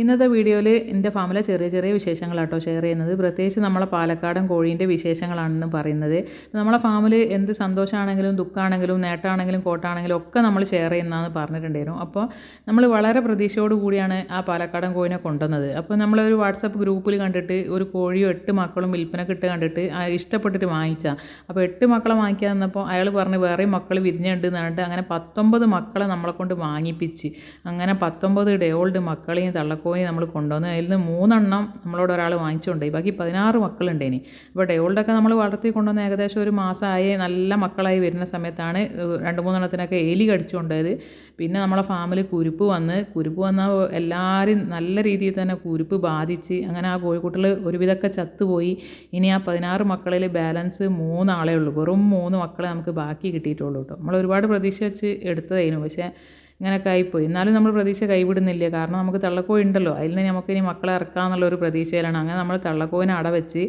ഇന്നത്തെ വീഡിയോയിൽ എന്റെ ഫാമിലെ ചെറിയ ചെറിയ വിശേഷങ്ങളാട്ടോ ഷെയർ ചെയ്യുന്നത്. പ്രത്യേകിച്ച് നമ്മളെ പാലക്കാടൻ കോഴീന്റെ വിശേഷങ്ങളാണെന്ന് പറയുന്നത്. നമ്മളെ ഫാമിൽ എന്ത് സന്തോഷമാണെങ്കിലും ദുഃഖമാണെങ്കിലും നേട്ടമാണെങ്കിലും കോട്ടാണെങ്കിലും ഒക്കെ നമ്മൾ ഷെയർ ചെയ്യുന്നതെന്ന് പറഞ്ഞിട്ടുണ്ടായിരുന്നു. അപ്പോൾ നമ്മൾ വളരെ പ്രതീക്ഷയോട് കൂടിയാണ് ആ പാലക്കാടൻ കോഴിനെ കൊണ്ടുവന്നത്. അപ്പോൾ നമ്മളൊരു വാട്സപ്പ് ഗ്രൂപ്പിൽ കണ്ടിട്ട് ഒരു കോഴിയും എട്ട് മക്കളും വിൽപ്പനക്ക് ഇട്ട് കണ്ടിട്ട് ഇഷ്ടപ്പെട്ടിട്ട് വാങ്ങിച്ചാൽ അപ്പോൾ എട്ട് മക്കളെ വാങ്ങിക്കാൻ തന്നപ്പോൾ അയാൾ പറഞ്ഞ് വേറെയും മക്കൾ വിരിഞ്ഞുണ്ട് എന്ന് പറഞ്ഞിട്ട് അങ്ങനെ പത്തൊമ്പത് മക്കളെ നമ്മളെ കൊണ്ട് വാങ്ങിപ്പിച്ച്. അങ്ങനെ പത്തൊമ്പത് ഡേ ഓൾഡ് മക്കളെയും തള്ളക്കോയും നമ്മൾ കൊണ്ടുവന്ന് അതിൽ നിന്ന് മൂന്നെണ്ണം നമ്മളോട് ഒരാൾ വാങ്ങിച്ചുകൊണ്ടേ ബാക്കി പതിനാറ് മക്കളുണ്ടേനി. ഇനി ഇപ്പോൾ ഓൾഡൊക്കെ നമ്മൾ വളർത്തി കൊണ്ടുവന്ന് ഏകദേശം ഒരു മാസമായി നല്ല മക്കളായി വരുന്ന സമയത്താണ് രണ്ട് മൂന്നെണ്ണത്തിനൊക്കെ എലി കടിച്ചുകൊണ്ടത് പിന്നെ നമ്മളെ ഫാമിൽ കുരുപ്പ് വന്ന് കുരുപ്പ് വന്ന എല്ലാവരും നല്ല രീതിയിൽ തന്നെ കുരുപ്പ് ബാധിച്ച് അങ്ങനെ ആ കോഴിക്കുട്ടികൾ ഒരുവിധമൊക്കെ ചത്തുപോയി. ഇനി ആ പതിനാറ് മക്കളിൽ ബാലൻസ് മൂന്നാളേ ഉള്ളൂ. വെറും മൂന്ന് മക്കളെ നമുക്ക് ബാക്കി കിട്ടിയിട്ടുള്ളൂ കേട്ടോ. നമ്മൾ ഒരുപാട് പ്രതീക്ഷ വെച്ച് എടുത്തതായിരുന്നു. പക്ഷേ ഇങ്ങനെയൊക്കെ ആയിപ്പോയി. എന്നാലും നമ്മൾ പ്രതീക്ഷ കൈവിടുന്നില്ല. കാരണം നമുക്ക് തള്ളക്കോഴി ഉണ്ടല്ലോ. അതിൽ നിന്ന് നമുക്ക് ഇനി മക്കളെ ഇറക്കാമെന്നുള്ള ഒരു പ്രതീക്ഷയിലാണ്. അങ്ങനെ നമ്മൾ തള്ളക്കോയിനെ അട വെച്ച്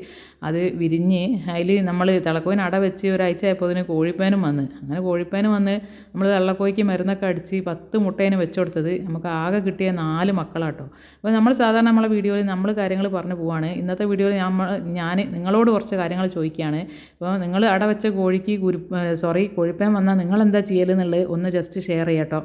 അത് വിരിഞ്ഞ് അതിൽ നമ്മൾ തള്ളക്കോയിനെ അട വെച്ച് ഒരാഴ്ച ആയപ്പോൾ അതിന് കോഴിപ്പേനും വന്ന്. അങ്ങനെ കോഴിപ്പേനും വന്ന് നമ്മൾ തള്ളക്കോയ്ക്ക് മരുന്നൊക്കെ അടിച്ച് പത്ത് മുട്ടേനെ വെച്ചുകൊടുത്തത് നമുക്ക് ആകെ കിട്ടിയ നാല് മക്കളാട്ടോ. അപ്പോൾ നമ്മൾ സാധാരണ നമ്മളെ വീഡിയോയിൽ നമ്മൾ കാര്യങ്ങൾ പറഞ്ഞു പോവാണ്. ഇന്നത്തെ വീഡിയോയിൽ നമ്മൾ ഞാൻ നിങ്ങളോട് കുറച്ച് കാര്യങ്ങൾ ചോദിക്കുകയാണ്. അപ്പോൾ നിങ്ങൾ അട വെച്ച കോഴിക്ക് കുരു സോറി കോഴിപ്പേൻ വന്നാൽ നിങ്ങൾ എന്താ ചെയ്യലെന്നുള്ളത് ഒന്ന് ജസ്റ്റ് ഷെയർ ചെയ്യാട്ടോ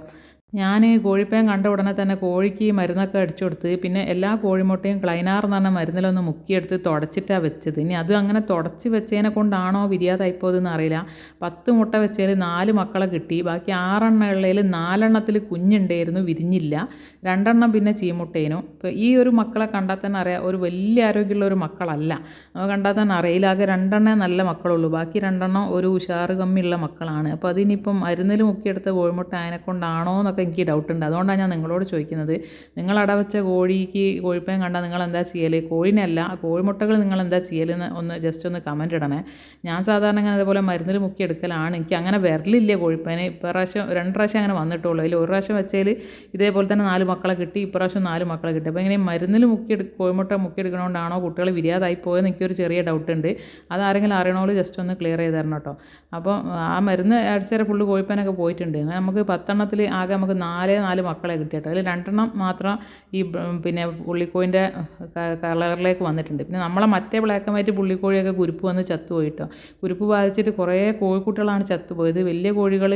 ഞാൻ കോഴിപ്പയം കണ്ട ഉടനെ തന്നെ കോഴിക്ക് മരുന്നൊക്കെ അടിച്ചു കൊടുത്ത് പിന്നെ എല്ലാ കോഴിമുട്ടയും ക്ലൈനാർ എന്ന് പറഞ്ഞ മരുന്നിലൊന്ന് മുക്കിയെടുത്ത് തുടച്ചിട്ടാണ് വെച്ചത്. ഇനി അത് അങ്ങനെ തുടച്ച് വെച്ചതിനെ കൊണ്ടാണോ വിരിയാതായിപ്പോയതെന്ന് അറിയില്ല. പത്ത് മുട്ട വെച്ചതിൽ നാല് മക്കളെ കിട്ടി. ബാക്കി ആറെണ്ണം ഉള്ളതിൽ നാലെണ്ണത്തിൽ കുഞ്ഞുണ്ടായിരുന്നു വിരിഞ്ഞില്ല. രണ്ടെണ്ണം പിന്നെ ചീമുട്ടേനു. ഇപ്പോൾ ഈ ഒരു മക്കളെ കണ്ടാൽ തന്നെ അറിയാം ഒരു വലിയ ആരോഗ്യമുള്ള ഒരു മക്കളല്ല. നമുക്ക് കണ്ടാൽ തന്നെ അറിയില്ല ആകെ രണ്ടെണ്ണേ നല്ല മക്കളുള്ളൂ. ബാക്കി രണ്ടെണ്ണം ഒരു ഉഷാറ് കമ്മിയുള്ള മക്കളാണ്. അപ്പോൾ അതിനിപ്പം മരുന്നിൽ മുക്കിയെടുത്ത കോഴിമുട്ട അതിനെ കൊണ്ടാണോ എന്നൊക്കെ എനിക്ക് ഡൗട്ട് ഉണ്ട്. അതുകൊണ്ടാണ് ഞാൻ നിങ്ങളോട് ചോദിക്കുന്നത്. നിങ്ങൾ അടവച്ച കോഴിക്ക് കോഴിപ്പയം കണ്ടാൽ നിങ്ങൾ എന്താ ചെയ്യൽ കോഴിനല്ല ആ കോഴിമുട്ടകൾ നിങ്ങൾ എന്താ ചെയ്യലെന്ന് ഒന്ന് ജസ്റ്റ് ഒന്ന് കമന്റ് ഇടണേ. ഞാൻ സാധാരണ അങ്ങനെ അതുപോലെ മരുന്നിൽ മുക്കി എടുക്കലാണ്. എനിക്ക് അങ്ങനെ വരലില്ല കോഴിപ്പേന് ഇപ്രാവശ്യം രണ്ട് പ്രാവശ്യം അങ്ങനെ വന്നിട്ടുള്ളൂ. അതിൽ ഒരു പ്രാവശ്യം വെച്ചാൽ ഇതേപോലെ തന്നെ നാല് മക്കളെ കിട്ടി. ഇപ്രാവശ്യം നാല് മക്കളെ കിട്ടി. അപ്പോൾ ഇങ്ങനെ മരുന്നിൽ മുക്കി എടു കോഴിമുട്ട മുക്കി എടുക്കണോണ്ടാണോ കുട്ടികൾ വിരിയാതായി പോയെന്ന് എനിക്കൊരു ചെറിയ ഡൗട്ട് ഉണ്ട്. അതാരെങ്കിലും അറിയണോളൂ ജസ്റ്റ് ഒന്ന് ക്ലിയർ ചെയ്ത് തരണം കേട്ടോ അപ്പോൾ ആ മരുന്ന് അടിച്ചേരെ ഫുള്ള് കോഴിപ്പനൊക്കെ പോയിട്ടുണ്ട്. അങ്ങനെ നമുക്ക് പത്തെണ്ണത്തിൽ ആകെ നമുക്ക് നാലേ നാല് മക്കളെ കിട്ടിയിട്ടോ അതിൽ രണ്ടെണ്ണം മാത്രം ഈ പിന്നെ പുള്ളിക്കോയിന്റെ കളറിലേക്ക് വന്നിട്ടുണ്ട്. പിന്നെ നമ്മളെ മറ്റേ ബ്ലാക്ക് ആൻഡ് വൈറ്റ് പുള്ളിക്കോഴിയൊക്കെ കുരുപ്പ് വന്ന് ചത്തുപോയിട്ടോ? കുരുപ്പ് ബാധിച്ചിട്ട് കുറേ കോഴിക്കുട്ടികളാണ് ചത്തുപോയത്. വലിയ കോഴികൾ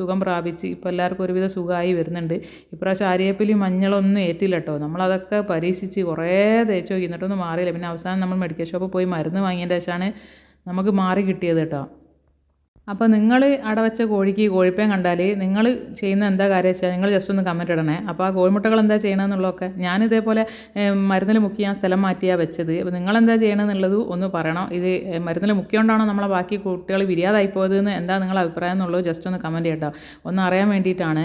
സുഖം പ്രാപിച്ച് ഇപ്പോൾ എല്ലാവർക്കും ഒരുവിധ സുഖമായി വരുന്നുണ്ട്. ഇപ്രാവശ്യം ആര്യപ്പിലി മഞ്ഞളൊന്നും ഏറ്റില്ല കേട്ടോ നമ്മളതൊക്കെ പരീക്ഷിച്ച് കുറേ തേച്ച് നോക്കി. എന്നിട്ടൊന്നും മാറിയില്ല. പിന്നെ അവസാനം നമ്മൾ മെഡിക്കൽ ഷോപ്പിൽ പോയി മരുന്ന് വാങ്ങിയതിന്റെ ശേഷമാണ് നമുക്ക് മാറി കിട്ടിയത് കേട്ടോ. അപ്പോൾ നിങ്ങൾ അവിടെ അടവച്ച കോഴിക്ക് കോഴിപ്പേൻ കണ്ടാൽ നിങ്ങൾ ചെയ്യുന്ന എന്താ കാര്യം വെച്ചാൽ നിങ്ങൾ ജസ്റ്റ് ഒന്ന് കമന്റ് ഇടണേ. അപ്പോൾ ആ കോഴിമുട്ടകൾ എന്താ ചെയ്യണമെന്നുള്ളതൊക്കെ ഞാൻ ഇതേപോലെ മരുന്നിൽ മുക്കി ഞാൻ സ്ഥലം മാറ്റിയാണ് വെച്ചത്. അപ്പോൾ നിങ്ങൾ എന്താ ചെയ്യണമെന്നുള്ളത് ഒന്ന് പറയണം. ഇത് മരുന്നിൽ മുക്കിയോണ്ടാണോ നമ്മളെ ബാക്കി കുട്ടികൾ വിരിയാതായി പോയതെന്ന് എന്താ നിങ്ങളുടെ അഭിപ്രായം എന്നുള്ളത് ജസ്റ്റ് ഒന്ന് കമന്റ് ചെയ്യട്ടോ. ഒന്ന് അറിയാൻ വേണ്ടിയിട്ടാണ്.